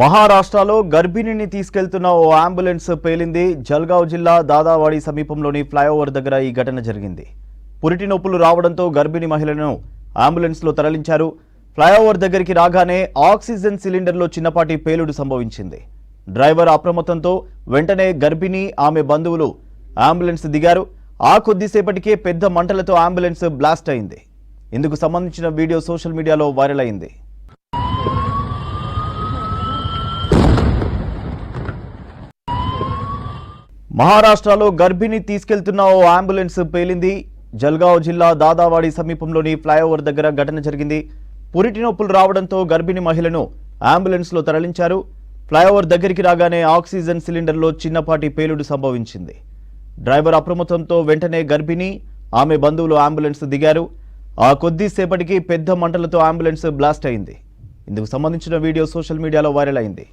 మహారాష్ట్రలో గర్భిణిని తీసుకెళ్తున్న ఓ అంబులెన్స్ పేలింది. జల్గావ్ జిల్లా దాదావాడి సమీపంలోని ఫ్లైఓవర్ దగ్గర ఈ ఘటన జరిగింది. పురిటి నొప్పులు రావడంతో గర్భిణి మహిళను అంబులెన్స్లో తరలించారు. ఫ్లైఓవర్ దగ్గరికి రాగానే ఆక్సిజన్ సిలిండర్లో చిన్నపాటి పేలుడు సంభవించింది. డ్రైవర్ అప్రమత్తంతో వెంటనే గర్భిణి ఆమె బంధువులు అంబులెన్స్ దిగారు. ఆ కొద్దిసేపటికే పెద్ద మంటలతో అంబులెన్స్ బ్లాస్ట్ అయింది. ఇందుకు సంబంధించిన వీడియో సోషల్ మీడియాలో వైరల్ అయింది. మహారాష్ట్రలో గర్భిణి తీసుకెళ్తున్న ఓ అంబులెన్స్ పేలింది. జల్గావ్ జిల్లా దాదావాడి సమీపంలోని ఫ్లైఓవర్ దగ్గర ఘటన జరిగింది. పురిటి నొప్పులు రావడంతో గర్భిణి మహిళను అంబులెన్స్లో తరలించారు. ఫ్లైఓవర్ దగ్గరికి రాగానే ఆక్సిజన్ సిలిండర్లో చిన్నపాటి పేలుడు సంభవించింది. డ్రైవర్ అప్రమత్తంతో వెంటనే గర్భిణి ఆమె బంధువులు అంబులెన్స్ దిగారు. ఆ కొద్దిసేపటికి పెద్ద మంటలతో అంబులెన్స్ బ్లాస్ట్ అయింది. ఇందుకు సంబంధించిన వీడియో సోషల్ మీడియాలో వైరల్ అయింది.